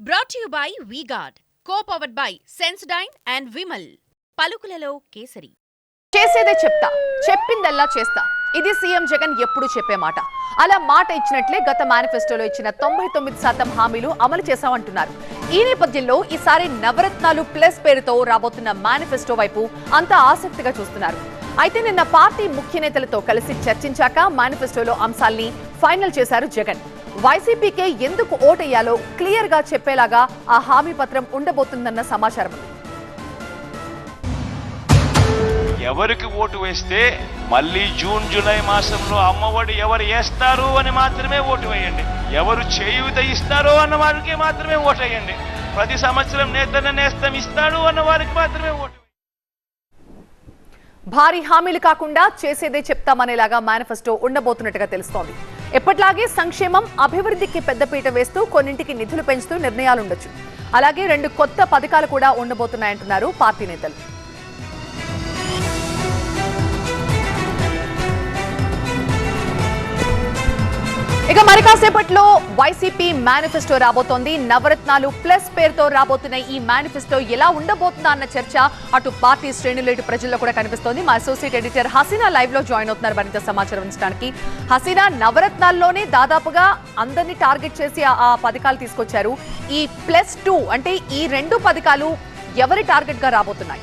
Brought you by V Guard co powered by Sensodyne and Vimal పలుకులలో kesari. చేసేదే చెప్తా. చెప్పిందల్లా చేస్తా. ఇది సీఎం జగన్ ఎప్పుడు చెప్పే మాట. అలా మాట ఇచ్చినట్లే గత మేనిఫెస్టోలో ఇచ్చిన తొంభై తొమ్మిది శాతం హామీలు అమలు చేశామంటున్నారు. ఈ నేపథ్యంలో ఈసారి నవరత్నాలు ప్లస్ పేరుతో రాబోతున్న మేనిఫెస్టో వైపు అంతా ఆసక్తిగా చూస్తున్నారు. అయితే నిన్న పార్టీ ముఖ్య నేతలతో కలిసి చర్చించాక మేనిఫెస్టోలో అంశాల్ని ఫైనల్ చేశారు జగన్. వైసీపీకే ఎందుకు ఓటేయాలో క్లియర్గా చెప్పేలాగా ఆ హామీ పత్రం ఉండబోతుందన్న సమాచారం ఎవరికి ఓటు వేస్తే మళ్ళీ జూన్ జూలై మాసంలో అమ్మఒడి ఎవరు వేస్తారు అని మాత్రమే ఓటు వేయండి. ఎవరు చేయూత ఇస్తారో అన్న వారికి మాత్రమే ఓటు వేయండి. ప్రతి సంవత్సరం నేతన్న నేస్తం ఇస్తాడు అన్న వారికి మాత్రమే ఓటు భారీ హామీలు కాకుండా చేసేదే చెప్తామనేలాగా మేనిఫెస్టో ఉండబోతున్నట్టుగా తెలుస్తోంది. ఎప్పట్లాగే సంక్షేమం అభివృద్ధికి పెద్దపీట వేస్తూ కొన్నింటికి నిధులు పెంచుతూ నిర్ణయాలుండొచ్చు. అలాగే రెండు కొత్త పథకాలు కూడా ఉండబోతున్నాయంటున్నారు పార్టీ నేతలు. మరి కాసేపట్లో వైసీపీ మేనిఫెస్టో రాబోతోంది. నవరత్నాలు ప్లస్ పేరుతో రాబోతున్న ఈ మేనిఫెస్టో ఎలా ఉండబోతుందా అన్న చర్చ అటు పార్టీ శ్రేణులు ఇటు ప్రజల్లో కూడా కనిపిస్తోంది. మా అసోసియేట్ ఎడిటర్ హసీనా లైవ్లో జాయిన్ అవుతున్నారు మరింత సమాచారం ఇచ్చడానికి హసీనా నవరత్నాల్లోనే దాదాపుగా అందరినీ టార్గెట్ చేసి ఆ- ఆ పథకాలు తీసుకొచ్చారు. ఈ ప్లస్ టూ అంటే ఈ రెండు పథకాలు ఎవరి టార్గెట్గా రాబోతున్నాయి?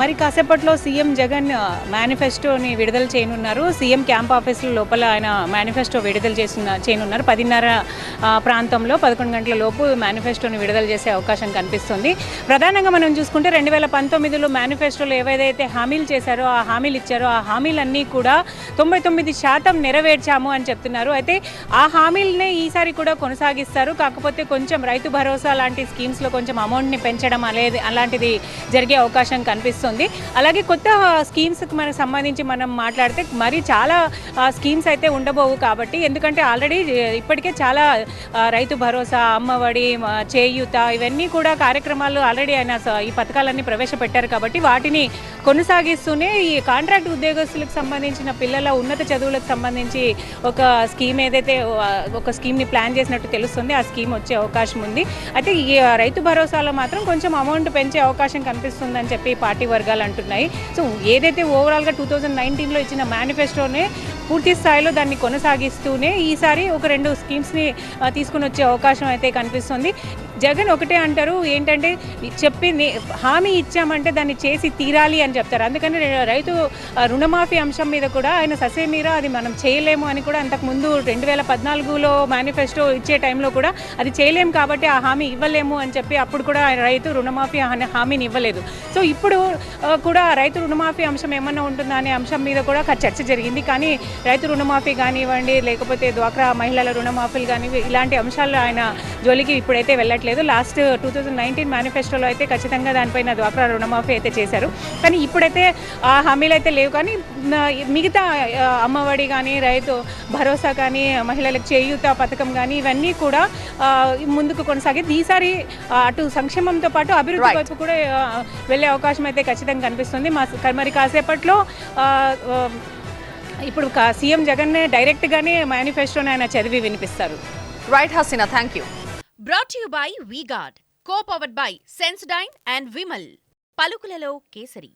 మరి కాసేపట్లో సీఎం జగన్ మేనిఫెస్టోని విడుదల చేయనున్నారు. సీఎం క్యాంప్ ఆఫీసుల లోపల ఆయన మేనిఫెస్టో విడుదల చేసిన చేయనున్నారు. పదిన్నర ప్రాంతంలో పదకొండు గంటల లోపు మేనిఫెస్టోని విడుదల చేసే అవకాశం కనిపిస్తుంది. ప్రధానంగా మనం చూసుకుంటే రెండు వేల పంతొమ్మిదిలో మేనిఫెస్టోలో ఏవైతే హామీలు చేశారో ఆ హామీలు ఇచ్చారో ఆ హామీలన్నీ కూడా తొంభై తొమ్మిది శాతం నెరవేర్చాము అని చెప్తున్నారు. అయితే ఆ హామీలనే ఈసారి కూడా కొనసాగిస్తారు. కాకపోతే కొంచెం రైతు భరోసా లాంటి స్కీమ్స్లో కొంచెం అమౌంట్ని పెంచడం అనేది అలాంటిది జరిగే అవకాశం కనిపిస్తుంది. అలాగే కొత్త స్కీమ్స్కి మనకు సంబంధించి మనం మాట్లాడితే మరి చాలా స్కీమ్స్ అయితే ఉండబోవు కాబట్టి ఎందుకంటే ఆల్రెడీ ఇప్పటికే చాలా రైతు భరోసా అమ్మఒడి చేయూత ఇవన్నీ కూడా కార్యక్రమాలు ఆల్రెడీ ఆయన స- ఈ పథకాలన్నీ ప్రవేశపెట్టారు కాబట్టి వాటిని కొనసాగిస్తూనే ఈ కాంట్రాక్ట్ ఉద్యోగస్తులకు సంబంధించిన పిల్లల ఉన్నత చదువులకు సంబంధించి ఒక స్కీమ్ ఏదైతే ఒక స్కీమ్ని ప్లాన్ చేసినట్టు తెలుస్తుంది ఆ స్కీమ్ వచ్చే అవకాశం ఉంది. అయితే ఈ రైతు భరోసాలో మాత్రం కొంచెం అమౌంట్ పెంచే అవకాశం కనిపిస్తుందని చెప్పి పార్టీ వర్గాలు అంటున్నాయి. సో ఏదైతే ఓవరాల్గా టూ థౌజండ్ నైన్టీన్లో ఇచ్చిన మేనిఫెస్టోనే పూర్తి స్థాయిలో దాన్ని కొనసాగిస్తూనే ఈసారి ఒక రెండు స్కీమ్స్ని తీసుకుని వచ్చే అవకాశం అయితే కనిపిస్తుంది. జగన్ ఒకటే అంటారు ఏంటంటే చెప్పి హామీ ఇచ్చామంటే దాన్ని చేసి తీరాలి అని చెప్తారు. అందుకని రైతు రుణమాఫీ అంశం మీద కూడా ఆయన ససేమీరా అది మనం చేయలేము అని కూడా అంతకుముందు రెండు వేల పద్నాలుగులో మేనిఫెస్టో ఇచ్చే టైంలో కూడా అది చేయలేము కాబట్టి ఆ హామీ ఇవ్వలేము అని చెప్పి అప్పుడు కూడా ఆయన రైతు రుణమాఫీ అనే హామీని ఇవ్వలేదు. సో ఇప్పుడు కూడా రైతు రుణమాఫీ అంశం ఏమన్నా ఉంటుందా అనే అంశం మీద కూడా చర్చ జరిగింది. కానీ రైతు రుణమాఫీ కానివ్వండి లేకపోతే డ్వాక్రా మహిళల రుణమాఫీలు కానీ ఇలాంటి అంశాలు ఆయన జోలికి ఇప్పుడైతే వెళ్ళట్లేదు. లాస్ట్ టూ థౌజండ్ నైన్టీన్ మేనిఫెస్టోలో అయితే ఖచ్చితంగా దానిపైన డ్వాక్రా రుణమాఫీ అయితే చేశారు. కానీ ఇప్పుడైతే ఆ హామీలు అయితే లేవు. కానీ మిగతా అమ్మఒడి కానీ రైతు భరోసా కానీ మహిళలకు చేయూత పథకం కానీ ఇవన్నీ కూడా ముందుకు కొనసాగింది ఈసారి అటు సంక్షేమంతో పాటు అభివృద్ధి. వైపు కూడా వెళ్ళే అవకాశం అయితే ఖచ్చితంగా కనిపిస్తుంది. మా మరి కాసేపట్లో ఇప్పుడు సీఎం జగన్ డైరెక్ట్గానే మేనిఫెస్టోని ఆయన చదివి వినిపిస్తారు. Right Haseena thank you brought you by V Guard co powered by Sensodyne and Vimal పలుకులలో kesari.